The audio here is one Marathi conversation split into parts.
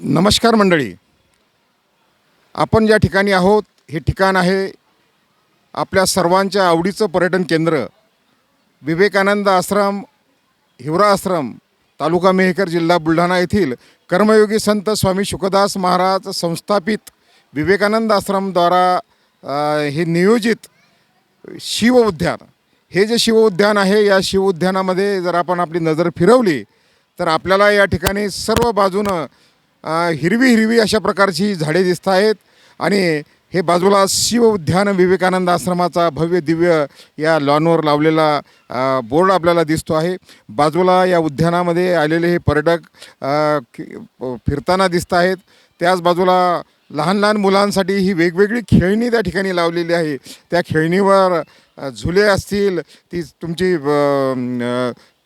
नमस्कार मंडळी. आपण ज्या ठिकाणी आहोत हे ठिकाण आहे आपल्या सर्वांच्या आवडीचं पर्यटन केंद्र. विवेकानंद आश्रम हिवरा आश्रम तालुका मेहकर जिल्हा बुलढाणा येथील कर्मयोगी संत स्वामी शुकदास महाराज संस्थापित विवेकानंद आश्रमद्वारा हे नियोजित शिव उद्यान. हे जे शिव उद्यान आहे या शिव उद्यानामध्ये जर आपण आपली नजर फिरवली तर आपल्याला या ठिकाणी सर्व बाजूनं हिरवी हिरवी अशा प्रकारची झाडे दिसत आहेत. आणि हे बाजूला शिव उद्यान विवेकानंद आश्रमाचा भव्य दिव्य या लॉनवर लावलेला बोर्ड आपल्याला दिसतो आहे. बाजूला या उद्यानामध्ये आलेले हे पर्यटक फिरताना दिसत आहेत. त्याच बाजूला लहान लहान मुलांसाठी ही वेगवेगळी खेळणी त्या ठिकाणी लावलेली आहे. त्या खेळणीवर झुले असतील ती तुमची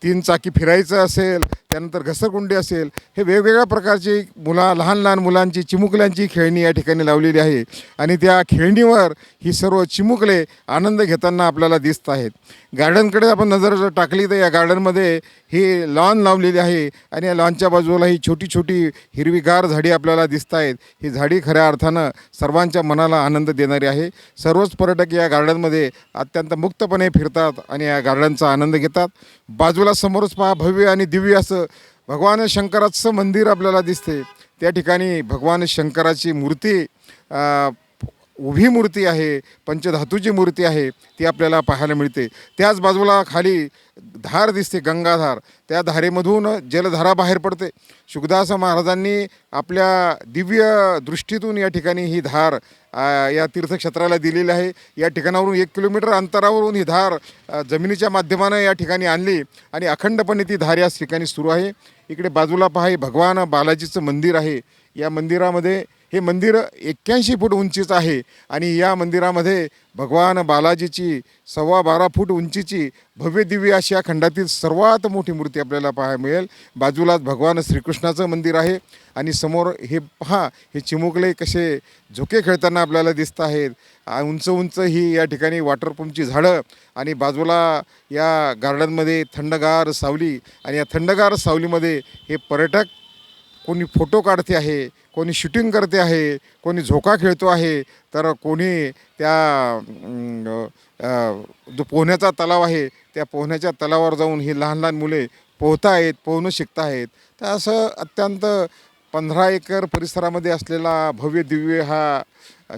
तीन चाकी फिरायचं असेल त्यानंतर घसरकुंडी असेल हे वेगवेगळ्या प्रकारची मुला लहान लहान मुलांची चिमुकल्यांची खेळणी या ठिकाणी लावलेली आहे. आणि त्या खेळणीवर ही सर्व चिमुकले आनंद घेताना आपल्याला दिसत आहेत. गार्डनकडे आपण नजर जर टाकली तर या गार्डनमध्ये ही लॉन लावलेली आहे आणि या लॉनच्या बाजूला ही छोटी छोटी हिरवीगार झाडी आपल्याला दिसत आहेत. ही झाडी खऱ्या अर्थानं सर्वांच्या मनाला आनंद देणारी आहे. सर्वच पर्यटक या गार्डनमध्ये अत्यंत मुक्तपणे फिरतात आणि या गार्डनचा आनंद घेतात. बाजूला समोरच पहा भव्य आणि दिव्य असं भगवान शंकराचं मंदिर आपल्याला दिसते. त्या ठिकाणी भगवान शंकराची मूर्ती उभी मूर्ती आहे पंचधातूची मूर्ती आहे ती आपल्याला पाहायला मिळते. त्याच बाजूला खाली धार दिसते गंगाधार. त्या धारेमधून जलधारा बाहेर पडते. शुकदास महाराजांनी आपल्या दिव्य दृष्टीतून या ठिकाणी ही धार या तीर्थक्षेत्राला दिलेली आहे. या ठिकाणावरून एक किलोमीटर अंतरावरून ही धार जमिनीच्या माध्यमानं या ठिकाणी आणली आणि अखंडपणे ती धार या ठिकाणी सुरू आहे. इकडे बाजूला पहा हे भगवान बालाजीचं मंदिर आहे. या मंदिरामध्ये हे मंदिर एक्क्याऐंशी फूट उंचीचं आहे आणि या मंदिरामध्ये भगवान बालाजीची सव्वा बारा फूट उंचीची भव्य दिव्य अशी या खंडातील सर्वात मोठी मूर्ती आपल्याला पाहायला मिळेल. बाजूलाच भगवान श्रीकृष्णाचं मंदिर आहे आणि समोर हे पहा हे चिमुकले कसे झोके खेळताना आपल्याला दिसत आहेत. उंच उंच ही या ठिकाणी वॉटरपंपची झाडं आणि बाजूला या गार्डनमध्ये थंडगार सावली आणि या थंडगार सावलीमध्ये हे पर्यटक कोणी फोटो काढते आहे कोणी शूटिंग करते आहे कोणी झोका खेळतो आहे तर कोणी त्या जो पोहण्याचा तलाव आहे त्या पोहण्याच्या तलावावर जाऊन ही लहान लहान मुले पोहता आहेत पोहणं शिकत आहेत तर असं अत्यंत पंधरा एकर परिसरामध्ये असलेला भव्य दिव्य हा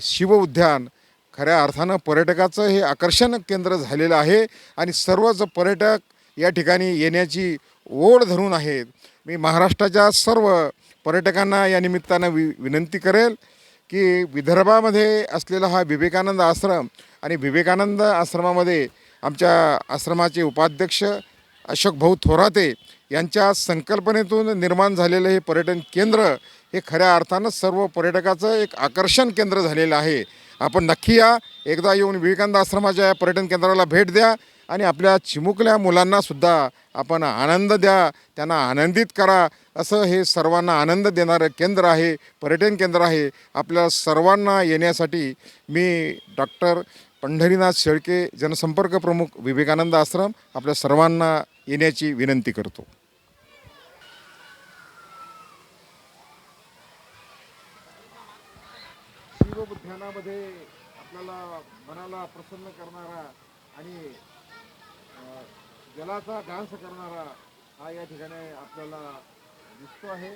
शिव उद्यान खऱ्या अर्थानं पर्यटकाचं हे आकर्षण केंद्र झालेलं आहे आणि सर्वच पर्यटक या ठिकाणी येण्याची ओढ धरून आहेत. मी महाराष्ट्राच्या सर्व पर्यटकांना या निमित्तानं वि विनंती करेल की विदर्भामध्ये असलेला हा विवेकानंद आश्रम आणि विवेकानंद आश्रमामध्ये आमच्या आश्रमाचे उपाध्यक्ष अशोक भाऊ थोराते यांच्या संकल्पनेतून निर्माण झालेलं हे पर्यटन केंद्र हे खऱ्या अर्थानं सर्व पर्यटकाचं एक आकर्षण केंद्र झालेलं आहे. आपण नक्की या. एकदा येऊन विवेकानंद आश्रमाच्या या पर्यटन केंद्राला भेट द्या. आणि आपल्या चिमुकल्या मुलांनासुद्धा आपण आनंद द्या त्यांना आनंदित करा. असं हे सर्वांना आनंद देणारं केंद्र आहे पर्यटन केंद्र आहे. आपल्या सर्वांना येण्यासाठी मी डॉक्टर पंढरीनाथ शेळके जनसंपर्क प्रमुख विवेकानंद आश्रम आपल्या सर्वांना येण्याची विनंती करतो. शिवबुद्ध्यानामध्ये आपल्याला मनाला प्रसन्न करणारा आणि जलाचा डान्स करणारा हा या ठिकाणी आपल्याला दिसतो आहे.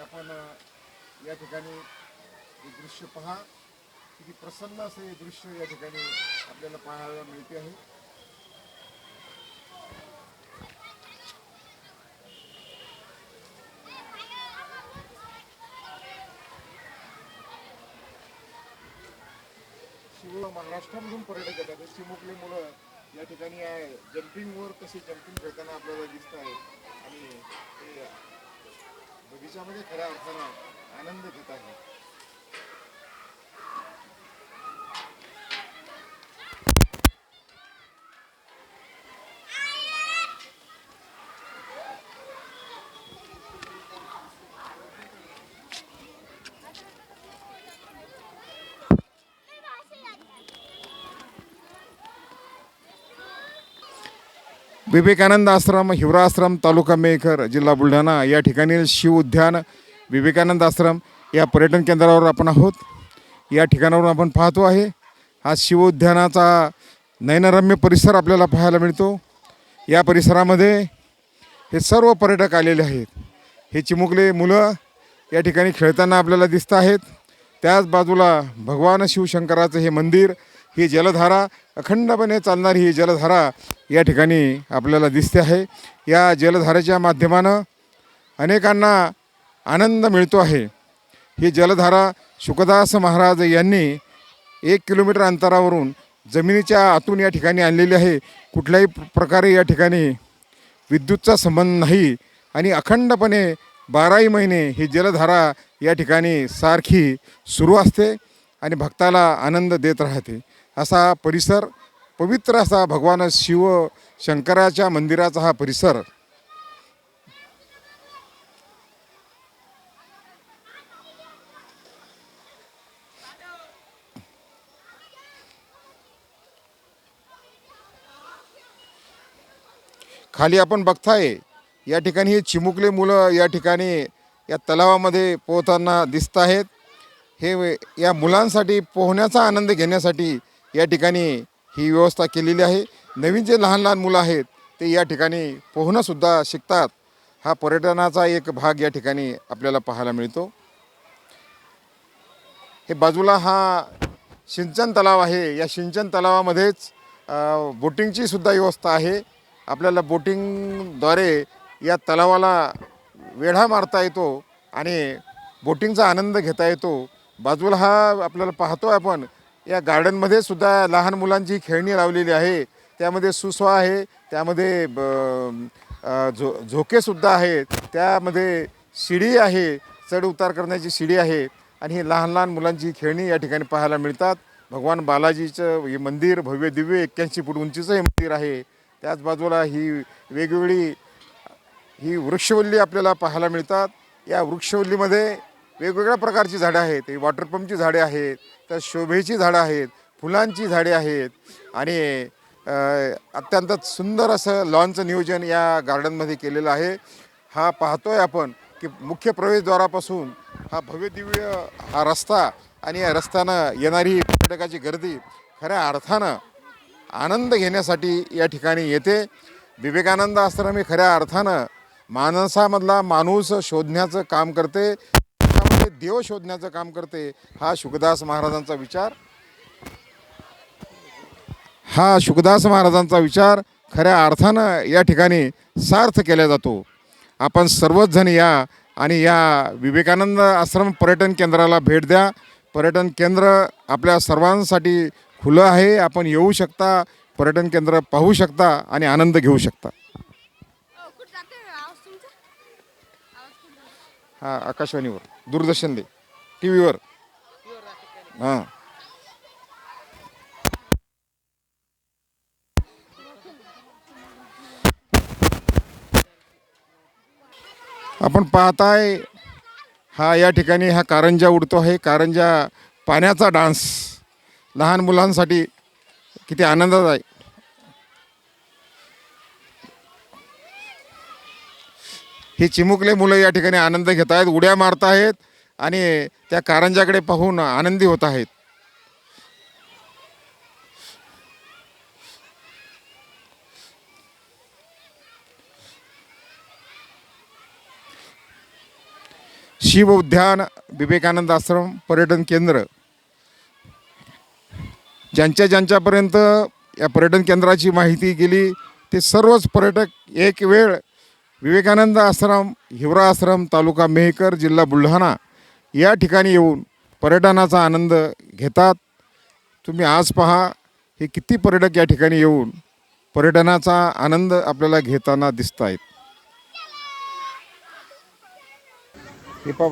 आपण या ठिकाणी हे दृश्य पहा. किती प्रसन्न असे हे दृश्य या ठिकाणी आपल्याला पाहायला मिळते आहे. शिव महाराष्ट्रामधून पर्यटक येतात. शिमुकली मुलं या ठिकाणी आहे जम्पिंगवर कशी जम्पिंग खेळताना आपल्याला दिसत आहे आणि ते बगीच्यामध्ये खऱ्या अर्थानं आनंद घेत आहे. विवेकानंद आश्रम हिवरा आश्रम तालुका मेकर जिल्हा बुलढाणा या ठिकाणी शिव उद्यान विवेकानंद आश्रम या पर्यटन केंद्रावर आपण आहोत. या ठिकाणावरून आपण पाहतो आहे हा शिव उद्यानाचा नयनरम्य परिसर आपल्याला पाहायला मिळतो. या परिसरामध्ये हे सर्व पर्यटक आलेले आहेत. हे चिमुकले मुलं या ठिकाणी खेळताना आपल्याला दिसत आहेत. त्याच बाजूला भगवान शिवशंकराचं हे मंदिर ही जलधारा अखंडपणे चालणारी ही जलधारा या ठिकाणी आपल्याला दिसते आहे. या जलधारेच्या माध्यमानं अनेकांना आनंद मिळतो आहे. ही जलधारा शुकदास महाराज यांनी एक किलोमीटर अंतरावरून जमिनीच्या आतून या ठिकाणी आणलेली आहे. कुठल्याही प्रकारे या ठिकाणी विद्युतचा संबंध नाही आणि अखंडपणे बाराही महिने ही जलधारा या ठिकाणी सारखी सुरू असते आणि भक्ताला आनंद देत राहते. असा परिसर पवित्र असा भगवान शिव शंकराच्या मंदिराचा हा परिसर. खाली आपण बघताय या ठिकाणी हे चिमुकले मुलं या ठिकाणी या तलावामध्ये पोहताना दिसत आहेत. हे या मुलांसाठी पोहण्याचा आनंद घेण्यासाठी या ठिकाणी ही व्यवस्था केलेली आहे. नवीन जे लहान लहान मुलं आहेत ते या ठिकाणी पोहणंसुद्धा शिकतात. हा पर्यटनाचा एक भाग या ठिकाणी आपल्याला पाहायला मिळतो. हे बाजूला हा सिंचन तलाव आहे. या सिंचन तलावामध्येच बोटिंगची सुद्धा व्यवस्था आहे. आपल्याला बोटिंगद्वारे या तलावाला वेढा मारता येतो आणि बोटिंगचा आनंद घेता येतो. बाजूला हा आपल्याला पाहतो आपण या गार्डनमध्ये सुद्धा लहान मुलांची खेळणी लावलेली आहे. त्यामध्ये सुसवा आहे त्यामध्ये ब झो झोकेसुद्धा आहेत. त्यामध्ये शिडी आहे चढ उतार करण्याची शिडी आहे आणि ही लहान लहान मुलांची खेळणी या ठिकाणी पाहायला मिळतात. भगवान बालाजीचं हे मंदिर भव्य दिव्य एक्क्याऐंशी फूट उंचीचं हे मंदिर आहे. त्याच बाजूला ही वेगवेगळी ही वृक्षवल्ली आपल्याला पाहायला मिळतात. या वृक्षवल्लीमध्ये वेगवेगळ्या प्रकारची झाडं आहेत. ही वॉटरपंपची झाडे आहेत तर शोभेची झाडं आहेत फुलांची झाडे आहेत आणि अत्यंत सुंदर असं लॉनचं नियोजन या गार्डनमध्ये केलेलं आहे. हा पाहतोय आपण की मुख्य प्रवेशद्वारापासून हा भव्य दिव्य हा रस्ता आणि या रस्त्यानं येणारी पर्यटकाची गर्दी खऱ्या अर्थानं आनंद घेण्यासाठी या ठिकाणी येते. विवेकानंद आश्रम हे खऱ्या अर्थानं माणसामधला माणूस शोधण्याचं काम करते. देव शोधण्याचं काम करते हा शुकदास महाराजांचा विचार. हा शुकदास महाराजांचा विचार खऱ्या अर्थानं या ठिकाणी सार्थ केला जातो. आपण सर्वच जण या आणि या विवेकानंद आश्रम पर्यटन केंद्राला भेट द्या. पर्यटन केंद्र आपल्या सर्वांसाठी खुलं आहे. आपण येऊ शकता पर्यटन केंद्र पाहू शकता आणि आनंद घेऊ शकता. हा आकाशवाणीवर. दूरदर्शन दे. टी व्हीवर हां. आपण पाहताय हा या ठिकाणी हा कारंजा उडतो आहे. कारंजा पाण्याचा डान्स. लहान मुलांसाठी किती आनंदात आहे. ही चिमुकले मुलं या ठिकाणी आनंद घेत आहेत उड्या मारत आहेत आणि त्या कारंजाकडे पाहून आनंदी होत आहेत. शिव उद्यान विवेकानंद आश्रम पर्यटन केंद्र. ज्यांच्या ज्यांच्यापर्यंत या पर्यटन केंद्राची माहिती गेली ते सर्वच पर्यटक एक वेळ विवेकानंद आश्रम हिवरा आश्रम तालुका मेहकर जिल्हा बुलढाणा या ठिकाणी येऊन पर्यटनाचा आनंद घेतात. तुम्ही आज पहा हे किती पर्यटक या ठिकाणी येऊन पर्यटनाचा आनंद आपल्याला घेताना दिसत आहेत हे पहा